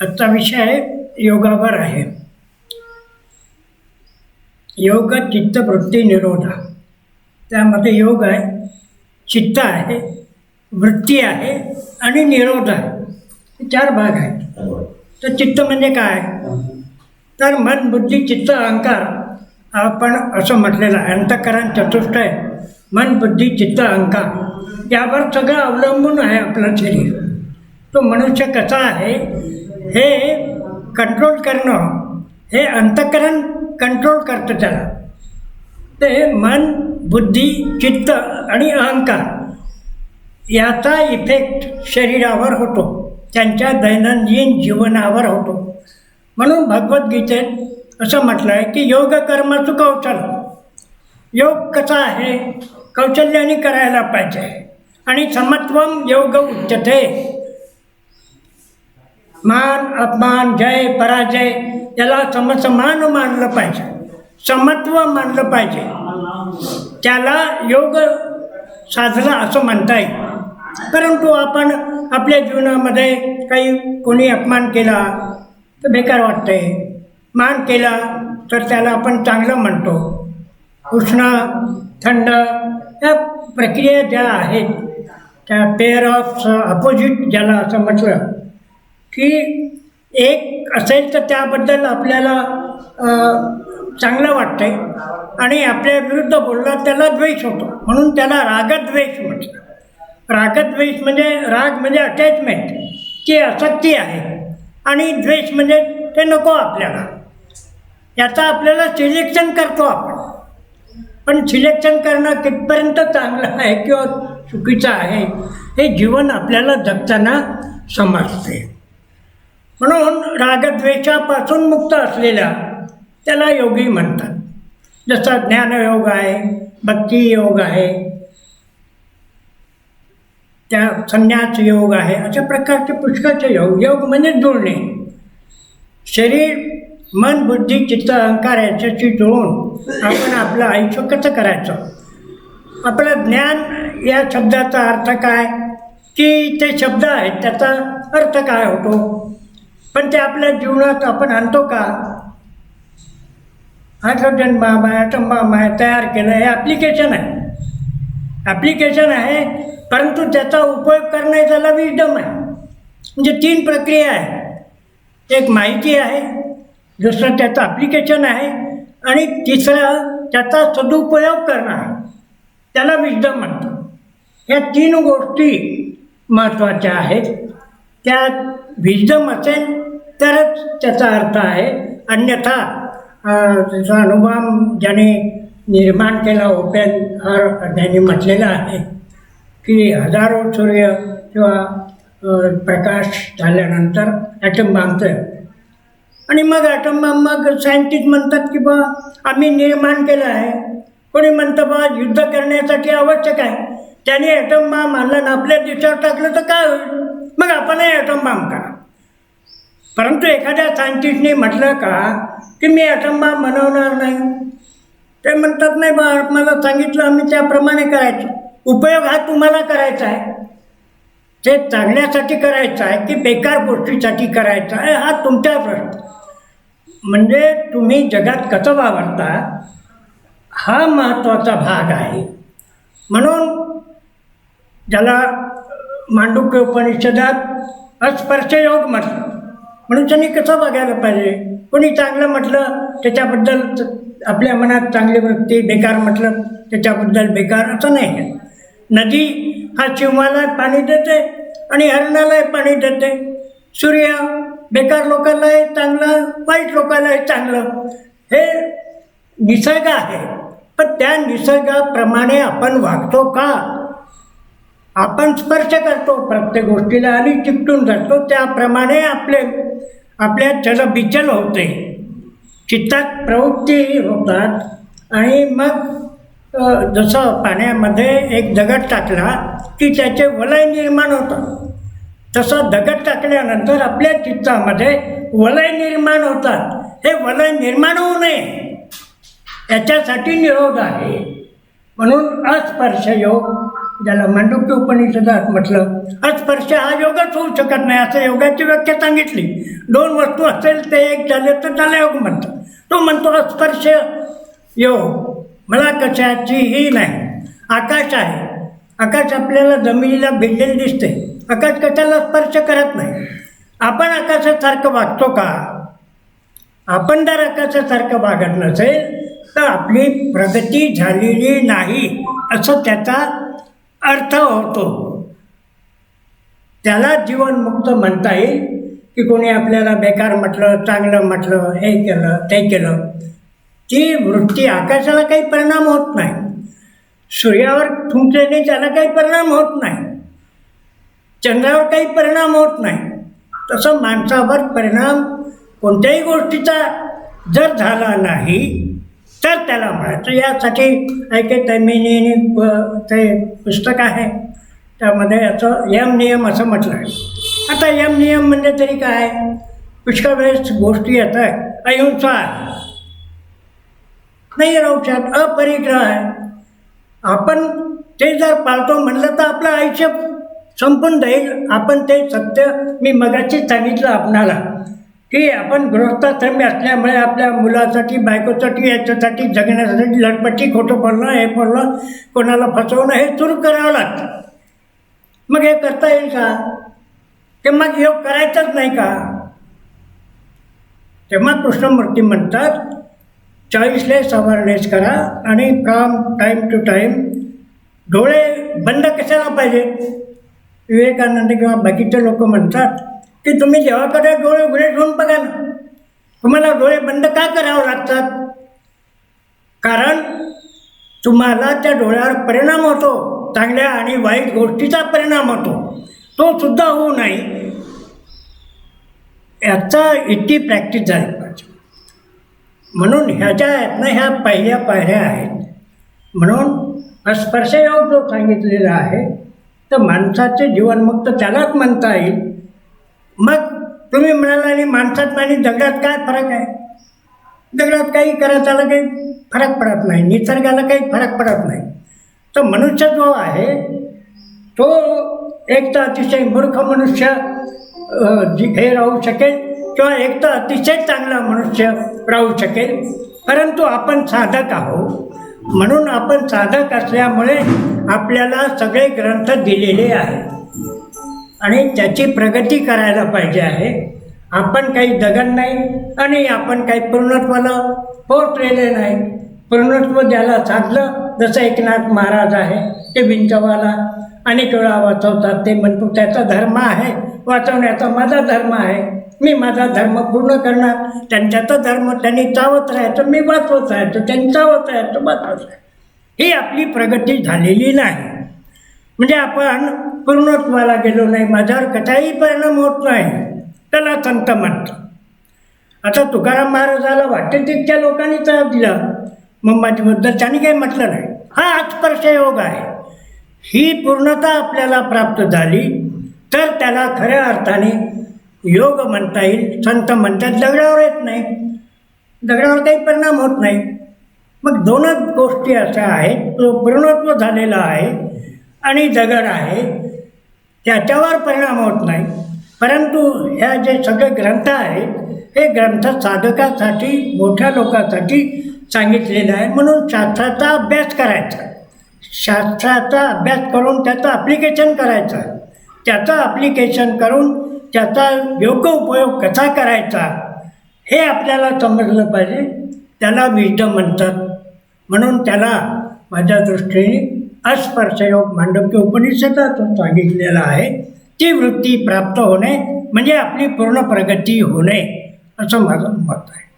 आजचा विषय योगावर आहे. योग चित्तवृत्ती निरोधा. त्यामध्ये योग आहे चित्त आहे वृत्ती आहे आणि निरोध आहे. चार भाग आहेत. तर चित्त म्हणजे काय? तर मन बुद्धी चित्त अहंकार आपण असं म्हटलेलं आहे. अंतकरण चतुष्ट आहे. मन बुद्धी चित्त अहंकार. यावर सगळं अवलंबून आहे आपलं शरीर. तो मनुष्य कसा आहे हे कंट्रोल करणं हे अंतकरण कंट्रोल करतं त्याला. ते मन बुद्धी चित्त आणि अहंकार याचा इफेक्ट शरीरावर होतो. त्यांच्या दैनंदिन जीवनावर होतो. म्हणून भगवद्गीतेत असं म्हटलं आहे की योग कर्म चुकवचल योग कसा आहे? कौशल्याने करायला पाहिजे. आणि समत्वम योग उच्चते. मान अपमान जय पराजय याला समसमान मानलं पाहिजे. समत्व मानलं पाहिजे. त्याला योग साधला असं म्हणता येईल. परंतु आपण आपल्या जीवनामध्ये काही कोणी अपमान केला तर बेकार वाटते. मान केला तर त्याला आपण चांगलं म्हणतो. उष्ण थंड या प्रक्रिया ज्या आहेत त्या पेअर ऑफ अपोजिट ज्याला असं म्हटलं की एक असेल तर त्याबद्दल आपल्याला चांगलं चांगलं वाटतंय आणि आपल्या विरुद्ध बोलला त्याला द्वेष होतो. म्हणून त्याला रागद्वेष म्हटलं. रागद्वेष म्हणजे राग म्हणजे अटॅचमेंट ती आसक्ती आहे आणि द्वेष म्हणजे ते नको आपल्याला. याचा आपल्याला सिलेक्शन करतो आपण. पण सिलेक्शन करणं कितपर्यंत चांगलं आहे किंवा चुकीचं आहे हे जीवन आपल्याला जगताना समजते. म्हणून रागद्वेषापासून मुक्त असलेल्या त्याला योगी म्हणतात. जसा ज्ञानयोग आहे भक्ती योग आहे त्या संन्यास योग आहे अशा प्रकारचे पुष्कळचे योग योग म्हणजे जुळणे. शरीर मन बुद्धी चित्त अहंकार याच्याशी जुळून आपण आपलं आयुष्य कसं करायचं? आपलं ज्ञान या शब्दाचा अर्थ काय? की ते शब्द आहेत त्याचा अर्थ काय होतो? पण ते आपल्या जीवनात आपण आणतो का? हायड्रोजन बाम आहे ॲटम आहे तयार केलं हे ॲप्लिकेशन आहे. ॲप्लिकेशन आहे परंतु त्याचा उपयोग करणे त्याला विजडम आहे. म्हणजे तीन प्रक्रिया आहे एक माहिती आहे दुसरं त्याचं ॲप्लिकेशन आहे आणि तिसरं त्याचा सदुपयोग करणं आहे त्याला विजडम म्हणतो या तीन गोष्टी महत्त्वाच्या आहेत. त्यात विजडम असेल तरच त्याचा अर्थ आहे. अन्यथा त्याचा अनुभव ज्याने निर्माण केला ओपेन हर ज्यांनी म्हटलेलं आहे की हजारो सूर्य किंवा प्रकाश झाल्यानंतर ॲटम बांधतं आणि मग आता मग मग सायंटिस्ट म्हणतात की बा आम्ही निर्माण केलं आहे. कोणी म्हणतं बा युद्ध करण्यासाठी आवश्यक आहे. त्याने ॲटम बाम आणला ना आपल्या देशावर टाकलं तर काय होईल? मग आपणही ॲटम बाम करा. परंतु एखाद्या सायंटिस्टने म्हटलं का की मी ॲटम बाम बनवणार नाही. ते म्हणतात नाही बा मला सांगितलं आम्ही त्याप्रमाणे करायचं. उपयोग हा तुम्हाला करायचा आहे. ते चांगल्यासाठी करायचं आहे की बेकार गोष्टीसाठी करायचं आहे हा तुमचा प्रश्न. म्हणजे तुम्ही जगात कसं वावरता हा महत्त्वाचा भाग आहे. म्हणून ज्याला मांडुक्य उपनिषदात अस्पर्श योग म्हटलं म्हणून त्यांनी कसं बघायला पाहिजे? कोणी चांगलं म्हटलं त्याच्याबद्दल आपल्या मनात चांगली वृत्ती बेकार म्हटलं त्याच्याबद्दल बेकार असं नाही. आहे नदी हा शिवमाला पाणी देते आणि हरणालाही पाणी देते. सूर्य बेकार लोकांनाही चांगलं वाईट लोकांनाही चांगलं. हे निसर्ग आहे. पण त्या निसर्गाप्रमाणे आपण वागतो का? आपण स्पर्श करतो प्रत्येक गोष्टीला आणि चिकटून जातो. त्याप्रमाणे आपले आपल्या चलबिचल होते. चित्तात प्रवृत्ती होतात. आणि मग जसं पाण्यामध्ये एक दगड टाकला की त्याचे वलय निर्माण होतं तसा दगड टाकल्यानंतर आपल्या चित्तामध्ये वलय निर्माण होतात. हे वलय निर्माण होऊ नये. याच्यासाठी निरोध आहे. म्हणून अस्पर्श योग ज्याला मांडुक्य उपनिषदात म्हटलं अस्पर्श हा योगच होऊ शकत नाही असं योगाची व्याख्या सांगितली. दोन वस्तू असेल ते एक झाले तर त्याला योग म्हणतात. तो म्हणतो अस्पर्श योग मला कशाचीही नाही. आकाश आहे. आकाश आपल्याला जमिनीला भिडलेलं दिसते आकाश कशाला स्पर्श करत नाही? आपण आकाशासारखं वागतो का? आपण जर आकाशासारखं वागत नसेल तर आपली प्रगती झालेली नाही असं त्याचा अर्थ होतो. त्याला जीवनमुक्त म्हणता येईल की कोणी आपल्याला बेकार म्हटलं चांगलं म्हटलं हे केलं ते केलं ती वृत्ती आकाशाला काही परिणाम होत नाही. सूर्यावर तुमच्याने त्याला काही परिणाम होत नाही. चंद्रावर काही परिणाम होत नाही. तसं माणसावर परिणाम कोणत्याही गोष्टीचा जर झाला नाही तर त्याला म्हणायचं यासाठी ऐके तैमिनी ते पुस्तक आहे. त्यामध्ये याचं यम नियम असं म्हटलं आहे. आता यम नियम म्हणजे तरी काय? पुष्कळ वेळेस गोष्टी येतात अहिंसा आहे. नाही राहू शकत. अपरिग्रह आहे. आपण ते जर पाळतो म्हणलं तर आपलं आयुष्य संपून जाईल. आपण ते सत्य मी मगाशीच सांगितलं आपणाला की आपण गृहस्थाश्रमी असल्यामुळे आपल्या मुलासाठी बायकोसाठी याच्यासाठी जगण्यासाठी लटपटी खोटं पडणं हे पडलं कोणाला फसवणं हे सुरू करावं लागतं. मग हे करता येईल का? ते मग योग करायचाच नाही का? तेव्हा कृष्णमूर्ती म्हणतात चॉईसलेस अवेअरनेस करा आणि फ्रॉम टाईम टू टाईम डोळे बंद कशाला पाहिजे? विवेकानंद किंवा बाकीचे लोक म्हणतात की तुम्ही देवाकडे डोळे उघडे ठेवून बघा ना. तुम्हाला डोळे बंद का करावं लागतात? कारण तुम्हाला त्या डोळ्यावर परिणाम होतो चांगल्या आणि वाईट गोष्टीचा परिणाम होतो. तो सुद्धा होऊ नये याचा इतकी प्रॅक्टिस झाली पाहिजे. म्हणून ह्याच्या आहेत ना ह्या पहिल्या पायऱ्या आहेत. म्हणून स्पर्शयोग जो सांगितलेला आहे तर माणसाचे जीवन मुक्त त्यालाच म्हणता येईल. मग तुम्ही म्हणाला आणि माणसात आणि दगडात काय फरक आहे? दगडात काही करायचाला काही फरक पडत नाही निसर्गाला काही फरक पडत नाही. तर मनुष्य जो आहे तो एक तर अतिशय मूर्ख मनुष्य जी- हे राहू शकेल किंवा एक तर अतिशय चांगला मनुष्य राहू शकेल. परंतु आपण साधक आहोत. म्हणून आपण साधक असल्यामुळे आपल्याला सगळे ग्रंथ दिलेले आहेत. आणि त्याची प्रगती करायला पाहिजे आहे. आपण काही दगड नाही आणि आपण काही पूर्णत्वाला पोहोचलेले नाही. पूर्णत्व ज्याला साधलं जसं एकनाथ महाराज आहे ते विंचवाला अनेक वेळा वाचवतात ते म्हणतो त्याचा धर्म आहे वाचवण्याचा माझा धर्म आहे. मी माझा धर्म पूर्ण करणार. त्यांच्याचा धर्म त्यांनी चावत राहायचं मी वाचवत राहायचं त्यांनी चावत राहायचं वाचवत राहायचं ही आपली प्रगती झालेली नाही. म्हणजे आपण पूर्णत्वाला गेलो नाही. माझ्यावर कसाही परिणाम होत नाही. त्याला संत म्हणतं आता तुकाराम महाराजाला वाटते तितक्या लोकांनी त्रास दिला. मग माझ्याबद्दल त्यांनी काही म्हटलं नाही. हा आजपर्श योग आहे. ही पूर्णता आपल्याला प्राप्त झाली तर त्याला खऱ्या अर्थाने योग म्हणता येईल संत म्हणतात दगडावर येत नाही. दगडावर काही परिणाम होत नाही. मग दोनच गोष्टी अशा आहेत तो पूर्णत्व झालेला आहे आणि दगड आहे त्याच्यावर परिणाम होत नाही. परंतु ह्या जे सगळे ग्रंथ आहेत हे ग्रंथ साधकासाठी मोठ्या लोकांसाठी सांगितलेलं आहे. म्हणून शास्त्राचा अभ्यास करायचा. शास्त्राचा अभ्यास करून त्याचं ॲप्लिकेशन करायचं. त्याचं ॲप्लिकेशन करून त्याचा योग्य उपयोग कसा करायचा हे आपल्याला समजलं पाहिजे. त्याला विजडम म्हणतात. म्हणून त्याला माझ्या दृष्टीने अस्पर्शयोग मांडव्य उपनिषदात सांगितलेला आहे. ती वृत्ती प्राप्त होणे म्हणजे आपली पूर्ण प्रगती होणे असं माझं मत आहे.